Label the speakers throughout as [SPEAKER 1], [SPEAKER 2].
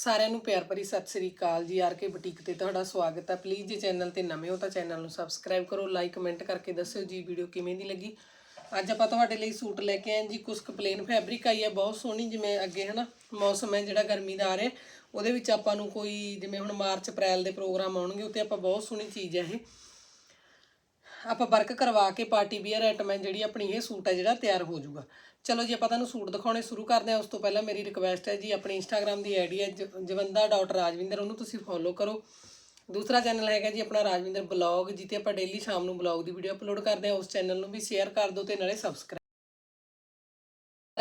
[SPEAKER 1] ਸਾਰਿਆਂ ਨੂੰ ਪਿਆਰ ਭਰੀ ਸਤਿ ਸ੍ਰੀ ਅਕਾਲ ਜੀ, ਆਰ ਕੇ ਬੁਟੀਕ ਤੇ ਤੁਹਾਡਾ ਸਵਾਗਤ ਹੈ। ਪਲੀਜ਼ ਜੇ ਚੈਨਲ ਤੇ ਨਵੇਂ ਹੋ ਤਾਂ ਚੈਨਲ ਨੂੰ ਸਬਸਕ੍ਰਾਈਬ ਕਰੋ ਲਾਈਕ ਕਮੈਂਟ ਕਰਕੇ ਦੱਸਿਓ ਜੀ ਵੀਡੀਓ ਕਿਵੇਂ ਦੀ ਲੱਗੀ। ਅੱਜ ਆਪਾਂ ਤੁਹਾਡੇ ਲਈ ਸੂਟ ਲੈ ਕੇ ਆਏ ਜੀ ਕੁਝ ਪਲੇਨ ਫੈਬਰਿਕ ਆਈ ਹੈ, ਬਹੁਤ ਸੋਹਣੀ ਜਿਵੇਂ ਅੱਗੇ ਹਨਾ ਮੌਸਮ ਹੈ ਜਿਹੜਾ ਗਰਮੀ ਦਾ ਆ ਰਿਹਾ। ਉਹਦੇ ਵਿੱਚ ਆਪਾਂ ਨੂੰ ਕੋਈ ਜਿਵੇਂ ਹੁਣ ਮਾਰਚ, ਅਪ੍ਰੈਲ ਦੇ ਪ੍ਰੋਗਰਾਮ ਆਉਣਗੇ ਉੱਤੇ ਆਪਾਂ ਬਹੁਤ ਸੋਹਣੀ ਚੀਜ਼ ਹੈ ਇਹ। ਆਪਾਂ ਵਰਕ ਕਰਵਾ ਕੇ ਪਾਰਟੀ ਵੀਅਰ ਆਈਟਮ ਹੈ ਜਿਹੜੀ ਆਪਣੀ, ਇਹ ਸੂਟ ਹੈ ਜਿਹੜਾ ਤਿਆਰ ਹੋ ਜਾਊਗਾ। ਚਲੋ ਜੀ, ਆਪਾਂ ਤੁਹਾਨੂੰ ਸੂਟ ਦਿਖਾਉਣੇ ਸ਼ੁਰੂ ਕਰਦੇ ਹਾਂ। ਉਸ ਤੋਂ ਪਹਿਲਾਂ ਮੇਰੀ ਰਿਕਵੈਸਟ ਹੈ ਜੀ, ਆਪਣੀ ਇੰਸਟਾਗ੍ਰam ਦੀ ਆਈਡੀ ਹੈ ਜ- ਜਵੰਦਾ.ਰਾਜਵਿੰਦਰ ਉਹਨੂੰ ਤੁਸੀਂ ਫੋਲੋ ਕਰੋ। ਦੂਸਰਾ ਚੈਨਲ ਹੈਗਾ ਜੀ ਆਪਣਾ ਰਾਜਵਿੰਦਰ ਬਲੌਗ ਜਿੱਥੇ ਆਪਾਂ ਡੇਲੀ ਸ਼ਾਮ ਨੂੰ ਬਲੌਗ ਦੀ ਵੀਡੀਓ ਅਪਲੋਡ ਕਰਦੇ ਹਾਂ। ਉਸ ਚੈਨਲ ਨੂੰ ਵੀ ਸ਼ੇਅਰ ਕਰ ਦਿਓ ਤੇ ਨਾਲੇ ਸਬਸਕ੍ਰਾਈਬ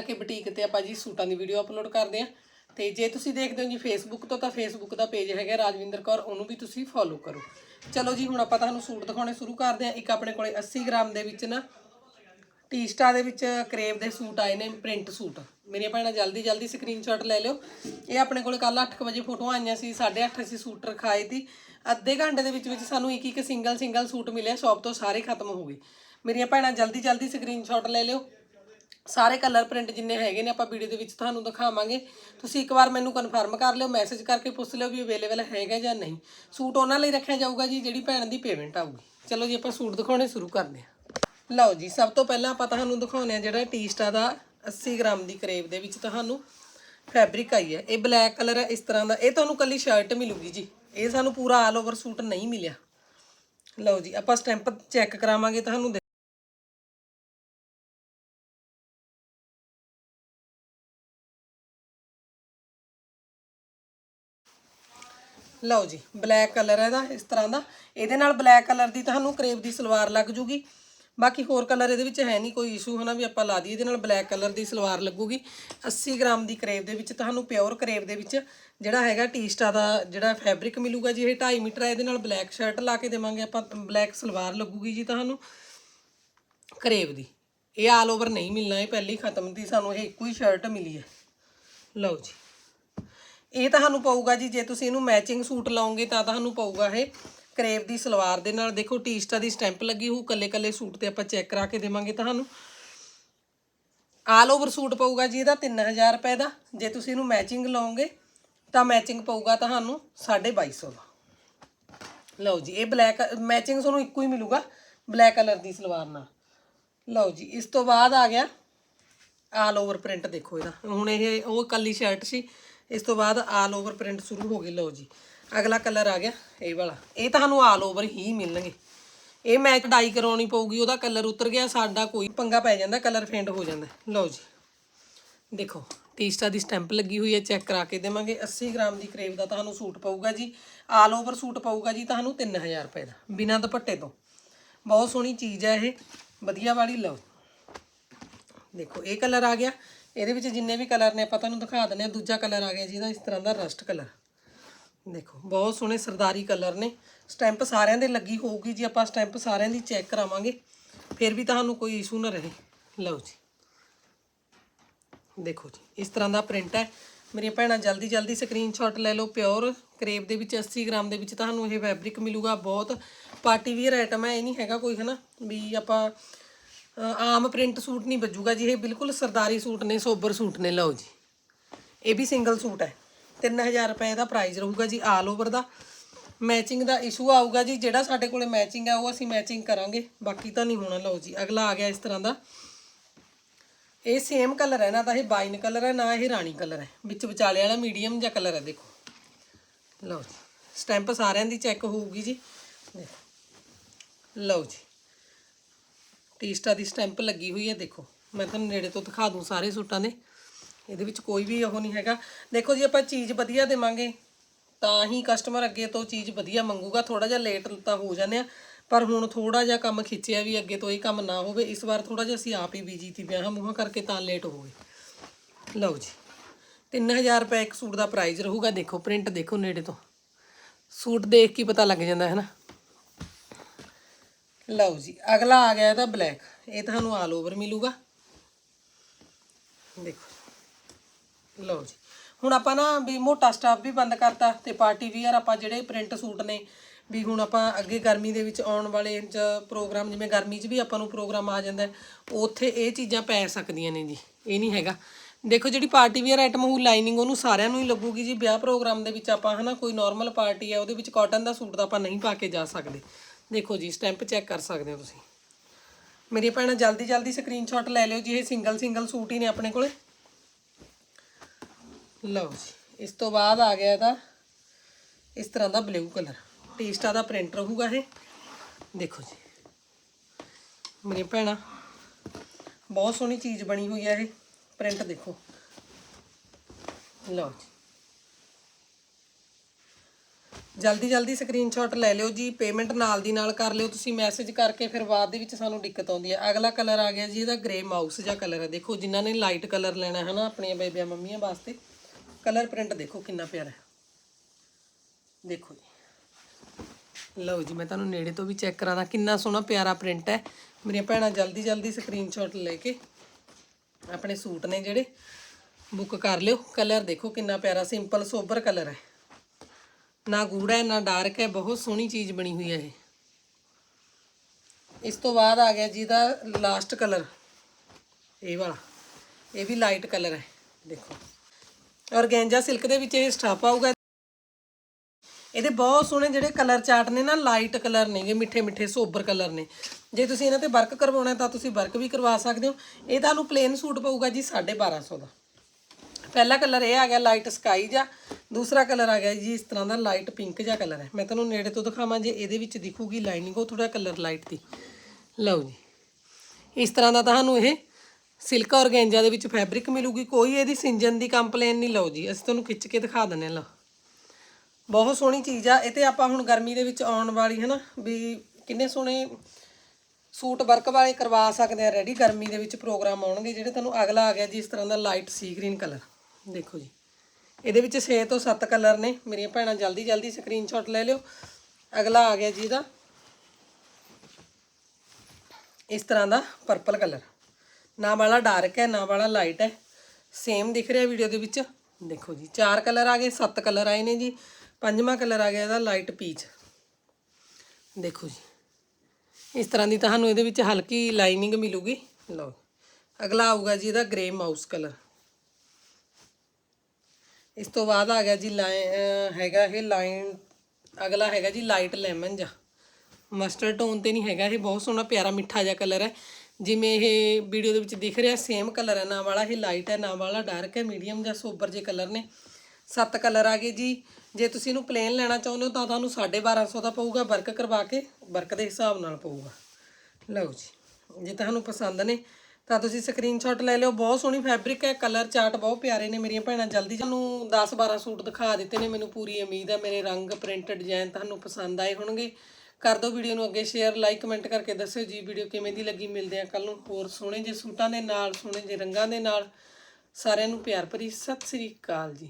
[SPEAKER 1] ਕਿ ਬੁਟੀਕ ਤੇ ਆਪਾਂ ਜੀ ਸੂਟਾਂ ਦੀ ਵੀਡੀਓ ਅਪਲੋਡ ਕਰਦੇ ਹਾਂ। ਤੇ ਜੇ ਤੁਸੀਂ ਦੇਖਦੇ ਹੋ ਜੀ ਫੇਸਬੁੱਕ ਤੋਂ, ਤਾਂ ਫੇਸਬੁੱਕ ਦਾ ਪੇਜ ਹੈਗਾ ਰਾਜਵਿੰਦਰ ਕੌਰ, ਉਹਨੂੰ ਵੀ ਤੁਸੀਂ ਫੋਲੋ ਕਰੋ। ਚਲੋ ਜੀ, ਹੁਣ ਆਪਾਂ ਤੁਹਾਨੂੰ ਸੂਟ ਦਿਖਾਉਣੇ ਸ਼ੁਰੂ ਕਰਦੇ ਹਾਂ। ਇੱਕ ਆਪਣੇ ਕੋਲੇ 80 ਗ੍ਰਾਮ ਦੇ ਵਿੱਚ ਨਾ ਟੀਸਟਾ ਦੇ ਵਿੱਚ ਕਰੇਵ ਦੇ ਸੂਟ ਆਏ ਨੇ, ਪ੍ਰਿੰਟ ਸੂਟ। ਮੇਰੀਆਂ ਭੈਣਾਂ ਜਲਦੀ ਜਲਦੀ ਸਕਰੀਨਸ਼ਾਟ ਲੈ ਲਿਓ। ਇਹ ਆਪਣੇ ਕੋਲੇ ਕੱਲ 8 ਵਜੇ ਫੋਟੋਆਂ ਆਈਆਂ ਸੀ 8:30 ਅਸੀਂ ਸੂਟ ਰਖਾਏ ਸੀ। ਅੱਧੇ ਘੰਟੇ ਦੇ ਵਿੱਚ ਵਿੱਚ ਸਾਨੂੰ ਇੱਕ ਇੱਕ ਸਿੰਗਲ ਸਿੰਗਲ ਸੂਟ ਮਿਲਿਆ ਸ਼ਾਪ ਤੋਂ ਸਾਰੇ ਖਤਮ ਹੋ ਗਏ। ਮੇਰੀਆਂ ਭੈਣਾਂ ਜਲਦੀ ਜਲਦੀ ਸਕਰੀਨਸ਼ਾਟ ਲੈ ਲਿਓ। ਸਾਰੇ ਕਲਰ ਪ੍ਰਿੰਟ ਜਿੰਨੇ ਹੈਗੇ ਨੇ, ਆਪਾਂ ਵੀਡੀਓ ਦੇ ਵਿੱਚ ਤੁਹਾਨੂੰ ਦਿਖਾਵਾਂਗੇ। ਤੁਸੀਂ ਇੱਕ ਵਾਰ ਮੈਨੂੰ ਕਨਫਰਮ ਕਰ ਲਿਓ ਮੈਸੇਜ ਕਰਕੇ ਪੁੱਛ ਲਿਓ ਵੀ ਅਵੇਲੇਬਲ ਹੈਗਾ ਜਾਂ ਨਹੀਂ। ਸੂਟ ਉਹਨਾਂ ਲਈ ਰੱਖਿਆ ਜਾਊਗਾ ਜੀ, ਜਿਹੜੀ ਭੈਣ ਦੀ ਪੇਮੈਂਟ ਆਊਗੀ। ਚਲੋ ਜੀ, ਆਪਾਂ ਸੂਟ ਦਿਖਾਉਣੇ ਸ਼ੁਰੂ ਕਰਦੇ ਹਾਂ। ਲਓ ਜੀ, ਸਭ ਤੋਂ ਪਹਿਲਾਂ ਆਪਾਂ ਤੁਹਾਨੂੰ ਦਿਖਾਉਂਦੇ ਆ ਜਿਹੜਾ ਟੀ-ਸਟਾ ਦਾ 80 ਗ੍ਰਾਮ ਦੀ ਕਰੇਵ ਦੇ ਵਿੱਚ ਤੁਹਾਨੂੰ ਫੈਬਰਿਕ ਆਈ ਹੈ। ਇਹ ਬਲੈਕ ਕਲਰ ਹੈ, ਇਸ ਤਰ੍ਹਾਂ ਦਾ। ਇਹ ਤੁਹਾਨੂੰ ਕੱਲੀ ਸ਼ਰਟ ਮਿਲੂਗੀ ਜੀ। ਇਹ ਸਾਨੂੰ ਪੂਰਾ ਆਲ ਓਵਰ ਸੂਟ ਨਹੀਂ ਮਿਲਿਆ। ਲਓ ਜੀ, ਆਪਾਂ ਸਟੈਂਪ ਚੈੱਕ ਕਰਾਵਾਂਗੇ ਤੁਹਾਨੂੰ ਲਓ ਜੀ ਬਲੈਕ ਕਲਰ ਹੈ ਇਹਦਾ, ਇਸ ਤਰ੍ਹਾਂ ਦਾ। ਇਹਦੇ ਨਾਲ ਬਲੈਕ ਕਲਰ ਦੀ ਤੁਹਾਨੂੰ ਕਰੇਬ ਦੀ ਸਲਵਾਰ ਲੱਗ ਜੂਗੀ। ਬਾਕੀ ਹੋਰ ਕਲਰ ਇਹਦੇ ਵਿੱਚ ਹੈ ਨਹੀਂ, ਕੋਈ ਇਸ਼ੂ ਹਨਾ ਵੀ ਆਪਾਂ ਲਾ ਦਈਏ। ਇਹਦੇ ਨਾਲ ਬਲੈਕ ਕਲਰ ਦੀ ਸਲਵਾਰ ਲੱਗੂਗੀ। 80 ਗ੍ਰਾਮ ਦੀ ਕਰੇਵ ਦੇ ਵਿੱਚ, ਤੁਹਾਨੂੰ ਪਿਓਰ ਕਰੇਵ ਦੇ ਵਿੱਚ ਜਿਹੜਾ ਹੈਗਾ ਟੀਸਟਾ ਦਾ ਜਿਹੜਾ ਫੈਬਰਿਕ ਮਿਲੂਗਾ ਜੀ, ਇਹ 2.5 ਮੀਟਰ ਹੈ ਇਹਦੇ ਨਾਲ ਬਲੈਕ ਸ਼ਰਟ ਲਾ ਕੇ ਦੇਵਾਂਗੇ ਆਪਾਂ। ਬਲੈਕ ਸਲਵਾਰ ਲੱਗੂਗੀ ਜੀ ਤੁਹਾਨੂੰ ਕਰੇਵ ਦੀ। ਇਹ ਆਲ ਓਵਰ ਨਹੀਂ ਮਿਲਣਾ, ਇਹ ਪਹਿਲੀ ਖਤਮ ਦੀ ਸਾਨੂੰ ਇਹ ਇੱਕੋ ਹੀ ਸ਼ਰਟ ਮਿਲੀ ਹੈ। ਲਓ ਜੀ। ਇਹ ਤੁਹਾਨੂੰ ਪਊਗਾ ਜੀ, ਜੇ ਤੁਸੀਂ ਇਹਨੂੰ ਮੈਚਿੰਗ ਸੂਟ ਲਾਓਗੇ ਤਾਂ ਤੁਹਾਨੂੰ ਪਊਗਾ ਇਹ। ਕਰੇਵ ਦੀ ਸਲਵਾਰ ਦੇ ਨਾਲ ਦੇਖੋ ਟੀ-ਸਟਾ ਦੀ ਸਟੈਂਪ ਲੱਗੀ ਹੋਊ ਕੱਲੇ ਕੱਲੇ ਸੂਟ ਤੇ ਆਪਾਂ ਚੈੱਕ ਕਰਾ ਕੇ ਦੇਵਾਂਗੇ ਤੁਹਾਨੂੰ। ਆਲ ਓਵਰ ਸੂਟ ਪਊਗਾ ਜੀ ਇਹਦਾ 3000 ਰੁਪਏ ਦਾ। ਜੇ ਤੁਸੀਂ ਇਹਨੂੰ ਮੈਚਿੰਗ ਲਾਓਗੇ, ਤਾਂ ਮੈਚਿੰਗ ਪਊਗਾ ਤੁਹਾਨੂੰ 2250 ਦਾ। ਲਓ ਜੀ, ਇਹ ਬਲੈਕ ਮੈਚਿੰਗ ਤੁਹਾਨੂੰ ਇੱਕੋ ਹੀ ਮਿਲੂਗਾ ਬਲੈਕ ਕਲਰ ਦੀ ਸਲਵਾਰ ਨਾਲ। ਲਓ ਜੀ, ਇਸ ਤੋਂ ਬਾਅਦ ਆ ਗਿਆ ਆਲ ਓਵਰ ਪ੍ਰਿੰਟ ਦੇਖੋ ਇਹਦਾ। ਹੁਣ ਇਹ, ਉਹ ਕੱਲੀ ਸ਼ਰਟ ਸੀ, ਇਸ ਤੋਂ ਬਾਅਦ ਆਲ ਓਵਰ ਪ੍ਰਿੰਟ ਸ਼ੁਰੂ ਹੋ ਗਈ, ਲਓ ਜੀ। ਅਗਲਾ ਕਲਰ ਆ ਗਿਆ, ਇਹ ਵਾਲਾ। ਇਹ ਤੁਹਾਨੂੰ ਆਲ ਓਵਰ ਹੀ ਮਿਲਣਗੇ। ਇਹ ਮੈਚ ਡਾਈ ਕਰਾਉਣੀ ਪਊਗੀ, ਉਹਦਾ ਕਲਰ ਉਤਰ ਗਿਆ, ਸਾਡਾ ਕੋਈ ਪੰਗਾ ਪੈ ਜਾਂਦਾ, ਕਲਰ ਫੇਂਡ ਹੋ ਜਾਂਦਾ। ਲਓ ਜੀ। ਦੇਖੋ ਟੀਸਟਾ ਦੀ ਸਟੈਂਪ ਲੱਗੀ ਹੋਈ ਹੈ ਚੈੱਕ ਕਰਾ ਕੇ ਦੇਵਾਂਗੇ। 80 ਗ੍ਰਾਮ ਦੀ ਕਰੇਵ ਦਾ ਤੁਹਾਨੂੰ ਸੂਟ ਪਊਗਾ ਜੀ। ਆਲ ਓਵਰ ਸੂਟ ਪਊਗਾ ਜੀ, ਤੁਹਾਨੂੰ 3000 ਰੁਪਏ ਦਾ, ਬਿਨਾਂ ਦੁਪੱਟੇ ਤੋਂ। ਬਹੁਤ ਸੋਹਣੀ ਚੀਜ਼ ਹੈ ਇਹ। ਵਧੀਆ ਵਾਲੀ, ਲਓ। ਦੇਖੋ, ਇਹ ਕਲਰ ਆ ਗਿਆ। ਇਹਦੇ ਵਿੱਚ ਜਿੰਨੇ ਵੀ ਕਲਰ ਨੇ, ਆਪਾਂ ਤੁਹਾਨੂੰ ਦਿਖਾ ਦਿੰਦੇ ਆ ਦੂਜਾ ਕਲਰ ਆ ਗਿਆ ਜਿਹਦਾ ਇਸ ਤਰ੍ਹਾਂ ਦਾ ਰਸਟ ਕਲਰ। ਦੇਖੋ, ਬਹੁਤ ਸੋਹਣੇ ਸਰਦਾਰੀ ਕਲਰ ਨੇ। ਸਟੈਂਪ ਸਾਰਿਆਂ ਦੇ ਲੱਗੀ ਹੋਊਗੀ, ਜੀ ਆਪਾਂ ਸਟੈਂਪ ਸਾਰਿਆਂ ਦੀ ਚੈੱਕ ਕਰਾਵਾਂਗੇ, ਫਿਰ ਵੀ ਤੁਹਾਨੂੰ ਕੋਈ ਇਸ਼ੂ ਨਾ ਰਹੇ। ਲਓ ਜੀ। ਦੇਖੋ ਜੀ, ਇਸ ਤਰ੍ਹਾਂ ਦਾ ਪ੍ਰਿੰਟ ਹੈ। ਮੇਰੀਆਂ ਭੈਣਾਂ, ਜਲਦੀ ਜਲਦੀ ਸਕਰੀਨਸ਼ਾਟ ਲੈ ਲਓ ਪਿਓਰ ਕਰੇਪ ਦੇ ਵਿੱਚ 80 ਗ੍ਰਾਮ ਦੇ ਵਿੱਚ ਤੁਹਾਨੂੰ ਇਹ ਫੈਬਰਿਕ ਮਿਲੂਗਾ। ਬਹੁਤ ਪਾਰਟੀ ਵੀਅਰ ਆਈਟਮ ਹੈ, ਇਹ ਨਹੀਂ ਹੈਗਾ ਕੋਈ, ਹਨਾ? ਵੀ ਆਪਾਂ ਆਮ ਪ੍ਰਿੰਟ ਸੂਟ ਨਹੀਂ ਵੱਜੂਗਾ ਜੀ, ਇਹ ਬਿਲਕੁਲ ਸਰਦਾਰੀ ਸੂਟ ਨੇ, ਸੋਬਰ ਸੂਟ ਨੇ। ਲਓ ਜੀ। ਇਹ ਵੀ ਸਿੰਗਲ ਸੂਟ ਹੈ। 3000 ਰੁਪਏ ਦਾ ਪ੍ਰਾਈਸ ਰਹੂਗਾ ਜੀ ਆਲ ਓਵਰ ਦਾ। ਮੈਚਿੰਗ ਦਾ ਇਸ਼ੂ ਆਊਗਾ ਜੀ, ਜਿਹੜਾ ਸਾਡੇ ਕੋਲੇ ਮੈਚਿੰਗ ਹੈ ਉਹ ਅਸੀਂ ਮੈਚਿੰਗ ਕਰਾਂਗੇ। ਬਾਕੀ ਤਾਂ ਨਹੀਂ ਹੋਣਾ, ਲਓ ਜੀ, ਅਗਲਾ ਆ ਗਿਆ ਇਸ ਤਰ੍ਹਾਂ ਦਾ। ਇਹ ਸੇਮ ਕਲਰ ਹੈ ਨਾ, ਤਾਂ ਇਹ ਵਾਈਨ ਕਲਰ ਹੈ, ਨਾ ਇਹ ਰਾਣੀ ਕਲਰ ਹੈ। ਵਿੱਚ ਵਿਚਾਲੇ ਵਾਲਾ ਮੀਡੀਅਮ ਜਿਹਾ ਕਲਰ ਹੈ, ਦੇਖੋ। ਲਓ ਜੀ ਸਟੈਂਪ ਸਾਰਿਆਂ ਦੀ ਚੈੱਕ ਹੋਊਗੀ ਜੀ। ਲਓ ਜੀ ਟੀਸਟਾ ਦੀ ਸਟੈਂਪ ਲੱਗੀ ਹੋਈ ਹੈ, ਦੇਖੋ। ਮੈਂ ਤੁਹਾਨੂੰ ਨੇੜੇ ਤੋਂ ਦਿਖਾ ਦੂੰ ਸਾਰੇ ਸੂਟਾਂ ਦੇ। ਇਹਦੇ ਵਿੱਚ ਕੋਈ ਵੀ ਉਹ ਨਹੀਂ ਹੈਗਾ। ਦੇਖੋ ਜੀ, ਆਪਾਂ ਚੀਜ਼ ਵਧੀਆ ਦੇਵਾਂਗੇ, ਤਾਂ ਹੀ ਕਸਟਮਰ ਅੱਗੇ ਤੋਂ ਚੀਜ਼ ਵਧੀਆ ਮੰਗੂਗਾ। ਥੋੜਾ ਜਿਹਾ ਲੇਟ ਤਾਂ ਹੋ ਜਾਂਦੇ ਆ, ਪਰ ਹੁਣ ਥੋੜਾ ਜਿਹਾ ਕੰਮ ਖਿੱਚਿਆ ਵੀ ਅੱਗੇ ਤੋਂ ਇਹ ਕੰਮ ਨਾ ਹੋਵੇ। ਇਸ ਵਾਰ ਥੋੜਾ ਜਿਹਾ ਅਸੀਂ ਆਪ ਹੀ ਬੀਜੀ ਤੀ ਵਿਆਹਾਂ ਮੂਹਾਂ ਕਰਕੇ ਤਾਂ ਲੇਟ ਹੋ ਗਏ। ਲਓ ਜੀ 3000 ਰੁਪਏ ਇੱਕ ਸੂਟ ਦਾ ਪ੍ਰਾਈਸ ਰਹੂਗਾ। ਦੇਖੋ ਪ੍ਰਿੰਟ ਦੇਖੋ ਨੇੜੇ ਤੋਂ। ਸੂਟ ਦੇਖ ਕੇ ਪਤਾ ਲੱਗ ਜਾਂਦਾ ਹੈ ਨਾ ਲਓ ਜੀ, ਅਗਲਾ ਆ ਗਿਆ ਇਹਦਾ ਬਲੈਕ ਇਹ ਤੁਹਾਨੂੰ ਆਲ ਓਵਰ ਮਿਲੂਗਾ। ਦੇਖੋ। ਲਓ ਜੀ। ਹੁਣ ਆਪਾਂ ਨਾ ਵੀ ਮੋਟਾ ਸਟਾਫ ਵੀ ਬੰਦ ਕਰਤਾ ਤੇ ਪਾਰਟੀ ਵੀਅਰ ਆਪਾਂ ਜਿਹੜੇ ਪ੍ਰਿੰਟ ਸੂਟ ਨੇ, ਵੀ ਹੁਣ ਆਪਾਂ ਅੱਗੇ ਗਰਮੀ ਦੇ ਵਿੱਚ ਆਉਣ ਵਾਲੇ ਚ ਪ੍ਰੋਗਰਾਮ, ਜਿਵੇਂ ਗਰਮੀ 'ਚ ਵੀ ਆਪਾਂ ਨੂੰ ਪ੍ਰੋਗਰਾਮ ਆ ਜਾਂਦਾ ਉੱਥੇ ਇਹ ਚੀਜ਼ਾਂ ਪੈ ਸਕਦੀਆਂ ਨੇ ਜੀ। ਇਹ ਨਹੀਂ ਹੈਗਾ। ਦੇਖੋ ਜਿਹੜੀ ਪਾਰਟੀ ਵੇਅਰ ਆਈਟਮ ਉਹ ਲਾਈਨਿੰਗ ਉਹਨੂੰ ਸਾਰਿਆਂ ਨੂੰ ਹੀ ਲੱਗੂਗੀ ਜੀ। ਵਿਆਹ ਪ੍ਰੋਗਰਾਮ ਦੇ ਵਿੱਚ ਆਪਾਂ ਹਨਾ, ਕੋਈ ਨਾਰਮਲ ਪਾਰਟੀ ਹੈ, ਉਹਦੇ ਵਿੱਚ ਕਾਟਨ ਦਾ ਸੂਟ ਤਾਂ ਆਪਾਂ ਨਹੀਂ ਪਾ ਕੇ ਜਾ ਸਕਦੇ। ਦੇਖੋ ਜੀ ਸਟੈਂਪ ਚੈੱਕ ਕਰ ਸਕਦੇ ਹੋ ਤੁਸੀਂ। ਮੇਰੀ ਭੈਣਾਂ ਜਲਦੀ ਜਲਦੀ ਸਕਰੀਨਸ਼ਾਟ ਲੈ ਲਿਓ ਜੀ, ਇਹ ਸਿੰਗਲ ਸਿੰਗਲ ਸੂਟ ਹੀ ਨੇ ਆਪਣੇ ਕੋਲੇ। ਲਓ ਜੀ, ਇਸ ਤੋਂ ਬਾਅਦ ਆ ਗਿਆ ਇਹਦਾ, ਇਸ ਤਰ੍ਹਾਂ ਦਾ ਬਲੂ ਕਲਰ ਟੀਸਟਾ ਦਾ ਪ੍ਰਿੰਟ ਰਹੂਗਾ ਇਹ। ਦੇਖੋ ਜੀ। ਮੇਰੀ ਭੈਣਾਂ, ਬਹੁਤ ਸੋਹਣੀ ਚੀਜ਼ ਬਣੀ ਹੋਈ ਹੈ ਇਹ ਪ੍ਰਿੰਟ ਦੇਖੋ। ਲਓ ਜੀ। ਜਲਦੀ ਜਲਦੀ ਸਕਰੀਨਸ਼ਾਟ ਲੈ ਲਿਓ ਜੀ ਪੇਮੈਂਟ ਨਾਲ ਦੀ ਨਾਲ ਕਰ ਲਿਓ। ਤੁਸੀਂ ਮੈਸੇਜ ਕਰਕੇ ਫਿਰ ਬਾਅਦ ਦੇ ਵਿੱਚ ਸਾਨੂੰ ਦਿੱਕਤ ਆਉਂਦੀ ਹੈ ਅਗਲਾ ਕਲਰ ਆ ਗਿਆ ਜੀ, ਇਹਦਾ ਗ੍ਰੇ ਮਾਊਸ ਜਿਹਾ ਕਲਰ ਹੈ ਦੇਖੋ, ਜਿਨ੍ਹਾਂ ਨੇ ਲਾਈਟ ਕਲਰ ਲੈਣਾ ਹੈ ਨਾ, ਆਪਣੀਆਂ ਬੇਬੀਆਂ ਮੰਮੀਆਂ ਵਾਸਤੇ। ਕਲਰ ਪ੍ਰਿੰਟ ਦੇਖੋ ਕਿੰਨਾ ਪਿਆਰਾ ਦੇਖੋ ਜੀ। ਲਓ ਜੀ, ਮੈਂ ਤੁਹਾਨੂੰ ਨੇੜੇ ਤੋਂ ਵੀ ਚੈੱਕ ਕਰਾਦਾ ਕਿੰਨਾ ਸੋਹਣਾ ਪਿਆਰਾ ਪ੍ਰਿੰਟ ਹੈ। ਮੇਰੀਆਂ ਭੈਣਾਂ ਜਲਦੀ ਜਲਦੀ ਸਕਰੀਨਸ਼ਾਟ ਲੈ ਕੇ ਆਪਣੇ ਸੂਟ ਨੇ ਜਿਹੜੇ ਬੁੱਕ ਕਰ ਲਿਓ। ਕਲਰ ਦੇਖੋ ਕਿੰਨਾ ਪਿਆਰਾ ਸਿੰਪਲ ਸੋਬਰ ਕਲਰ ਹੈ। ਨਾ ਗੂੜਾ ਹੈ, ਨਾ ਡਾਰਕ ਹੈ, ਬਹੁਤ ਸੋਹਣੀ ਚੀਜ਼ ਬਣੀ ਹੋਈ ਹੈ ਇਹ। ਇਸ ਤੋਂ ਬਾਅਦ ਆ ਗਿਆ ਜੀ ਦਾ ਲਾਸਟ ਕਲਰ ਇਹ ਵਾਲਾ। ਇਹ ਵੀ ਲਾਈਟ ਕਲਰ ਹੈ। ਦੇਖੋ। ਔਰਗੈਂਜਾ ਸਿਲਕ ਦੇ ਵਿੱਚ ਇਹ ਸਟਾਪ ਆਊਗਾ। ਇਹਦੇ ਬਹੁਤ ਸੋਹਣੇ ਜਿਹੜੇ ਕਲਰ ਚਾਰਟ ਨੇ ਨਾ, ਲਾਈਟ ਕਲਰ ਨੇਗੇ, ਮਿੱਠੇ ਮਿੱਠੇ, ਸੋਬਰ ਕਲਰ ਨੇ। ਜੇ ਤੁਸੀਂ ਇਹਨਾਂ ਤੇ ਵਰਕ ਕਰਵਾਉਣਾ ਤਾਂ ਤੁਸੀਂ ਵਰਕ ਵੀ ਕਰਵਾ ਸਕਦੇ ਹੋ। ਇਹ ਤੁਹਾਨੂੰ ਪਲੇਨ ਸੂਟ ਪਊਗਾ ਜੀ 1250 ਦਾ। ਪਹਿਲਾ ਕਲਰ ਇਹ ਆ ਗਿਆ ਲਾਈਟ ਸਕਾਈ ਜਾਂ ਦੂਸਰਾ ਕਲਰ ਆ ਗਿਆ ਜੀ ਇਸ ਤਰ੍ਹਾਂ ਦਾ ਲਾਈਟ ਪਿੰਕ ਜਿਹਾ ਕਲਰ ਹੈ। ਮੈਂ ਤੁਹਾਨੂੰ ਨੇੜੇ ਤੋਂ ਦਿਖਾਵਾਂ, ਜੇ ਇਹਦੇ ਵਿੱਚ ਦਿਖੂਗੀ ਲਾਈਨਿੰਗ ਉਹ ਥੋੜਾ ਕਲਰ ਲਾਈਟ ਦੀ। ਲਓ ਜੀ। ਇਸ ਤਰ੍ਹਾਂ ਦਾ ਤੁਹਾਨੂੰ ਇਹ ਸਿਲਕ ਔਰਗੈਂਜਾ ਦੇ ਵਿੱਚ ਫੈਬਰਿਕ ਮਿਲੂਗੀ, ਕੋਈ ਇਹਦੀ ਸਿੰਜਨ ਦੀ ਕੰਪਲੇਨ ਨਹੀਂ, ਲਓ ਜੀ, ਅਸੀਂ ਤੁਹਾਨੂੰ ਖਿੱਚ ਕੇ ਦਿਖਾ ਦਿੰਨੇ ਲਓ। ਬਹੁਤ ਸੋਹਣੀ ਚੀਜ਼ ਆ, ਇਹ ਤੇ ਆਪਾਂ ਹੁਣ ਗਰਮੀ ਦੇ ਵਿੱਚ ਆਉਣ ਵਾਲੀ ਹੈ ਨਾ ਵੀ ਕਿੰਨੇ ਸੋਹਣੇ ਸੂਟ ਵਰਕ ਵਾਲੇ ਕਰਵਾ ਸਕਦੇ ਆ ਰੈਡੀ ਗਰਮੀ ਦੇ ਵਿੱਚ ਪ੍ਰੋਗਰਾਮ ਆਉਣਗੇ, ਜਿਹੜੇ ਤੁਹਾਨੂੰ ਅਗਲਾ ਆ ਗਿਆ ਜੀ ਇਸ ਤਰ੍ਹਾਂ ਦਾ ਲਾਈਟ ਸੀ ਗ੍ਰੀਨ ਕਲਰ ਦੇਖੋ ਜੀ। ਇਹਦੇ ਵਿੱਚ 6 ਤੋਂ 7 ਕਲਰ ਨੇ, ਮੇਰੀਆਂ ਭੈਣਾਂ ਜਲਦੀ ਜਲਦੀ ਸਕਰੀਨਸ਼ਾਟ ਲੈ ਲਿਓ, ਅਗਲਾ ਆ ਗਿਆ ਜੀ ਇਹਦਾ। ਇਸ ਤਰ੍ਹਾਂ ਦਾ ਪਰਪਲ ਕਲਰ ਨਾ ਵਾਲਾ ਡਾਰਕ ਹੈ, ਨਾ ਵਾਲਾ ਲਾਈਟ ਹੈ। ਸੇਮ ਦਿਖ ਰਿਹਾ ਵੀਡੀਓ ਦੇ ਵਿੱਚ। ਦੇਖੋ ਜੀ, ਚਾਰ ਕਲਰ ਆ ਗਏ, ਸੱਤ ਕਲਰ ਆਏ ਨੇ ਜੀ। ਪੰਜਵਾਂ ਕਲਰ ਆ ਗਿਆ ਇਹਦਾ ਲਾਈਟ ਪੀਚ। ਦੇਖੋ ਜੀ, ਇਸ ਤਰ੍ਹਾਂ ਦੀ ਤੁਹਾਨੂੰ ਇਹਦੇ ਵਿੱਚ ਹਲਕੀ ਲਾਈਨਿੰਗ ਮਿਲੂਗੀ। ਲਓ, ਅਗਲਾ ਆਊਗਾ ਜੀ ਇਹਦਾ ਗ੍ਰੇ ਮਾਊਸ ਕਲਰ। ਇਸ ਤੋਂ ਬਾਅਦ ਆ ਗਿਆ ਜੀ ਲਾਈ- ਹੈਗਾ ਇਹ ਲਾਈਨ, ਅਗਲਾ ਹੈਗਾ ਜੀ ਲਾਈਟ ਲੈਮਨ ਜਾ ਮਸਟਰਡ ਟੋਨ ਤੇ ਨਹੀਂ ਹੈਗਾ ਇਹ, ਬਹੁਤ ਸੋਹਣਾ ਪਿਆਰਾ ਮਿੱਠਾ ਜਿਹਾ ਕਲਰ ਹੈ। ਜਿਵੇਂ ਇਹ ਵੀਡੀਓ ਦੇ ਵਿੱਚ ਦਿਖ ਰਿਹਾ ਸੇਮ ਕਲਰ ਹੈ, ਨਾ ਵਾਲਾ ਇਹ ਲਾਈਟ ਹੈ, ਨਾ ਵਾਲਾ ਡਾਰਕ ਹੈ ਮੀਡੀਅਮ ਜਾਂ ਸੋਬਰ ਜੇ ਕਲਰ ਨੇ। ਸੱਤ ਕਲਰ ਆ ਗਏ ਜੀ। ਜੇ ਤੁਸੀਂ ਇਹਨੂੰ ਪਲੇਨ ਲੈਣਾ ਚਾਹੁੰਦੇ ਹੋ ਤਾਂ ਤੁਹਾਨੂੰ 1250 ਦਾ ਪਊਗਾ ਵਰਕ ਕਰਵਾ ਕੇ ਵਰਕ ਦੇ ਹਿਸਾਬ ਨਾਲ ਪਊਗਾ। ਲਓ ਜੀ, ਜੇ ਤੁਹਾਨੂੰ ਪਸੰਦ ਨੇ ਤਾਂ ਤੁਸੀਂ ਸਕਰੀਨਸ਼ਾਟ ਲੈ ਲਿਓ। ਬਹੁਤ ਸੋਹਣੀ ਫੈਬਰਿਕ ਹੈ ਕਲਰ ਚਾਰਟ ਬਹੁਤ ਪਿਆਰੇ ਨੇ ਮੇਰੀਆਂ ਭੈਣਾਂ। ਜਲਦੀ ਤੁਹਾਨੂੰ 10 12 ਸੂਟ ਦਿਖਾ ਦਿੱਤੇ ਨੇ। ਮੈਨੂੰ ਪੂਰੀ ਉਮੀਦ ਹੈ, ਮੇਰੇ ਰੰਗ ਪ੍ਰਿੰਟ ਡਿਜ਼ਾਈਨ ਤੁਹਾਨੂੰ ਪਸੰਦ ਆਏ ਹੋਣਗੇ। ਕਰ ਦਿਓ ਵੀਡੀਓ ਨੂੰ ਅੱਗੇ ਸ਼ੇਅਰ ਲਾਈਕ ਕਮੈਂਟ ਕਰਕੇ ਦੱਸਿਓ ਜੀ ਵੀਡੀਓ ਕਿਵੇਂ ਦੀ ਲੱਗੀ। ਮਿਲਦੇ ਆ ਕੱਲ ਨੂੰ ਹੋਰ ਸੋਹਣੇ ਜਿਹੇ ਸੂਟਾਂ ਦੇ ਨਾਲ, ਸੋਹਣੇ ਜਿਹੇ ਰੰਗਾਂ ਦੇ ਨਾਲ। ਸਾਰਿਆਂ ਨੂੰ ਪਿਆਰ ਭਰੀ ਸਤਿ ਸ੍ਰੀ ਅਕਾਲ ਜੀ।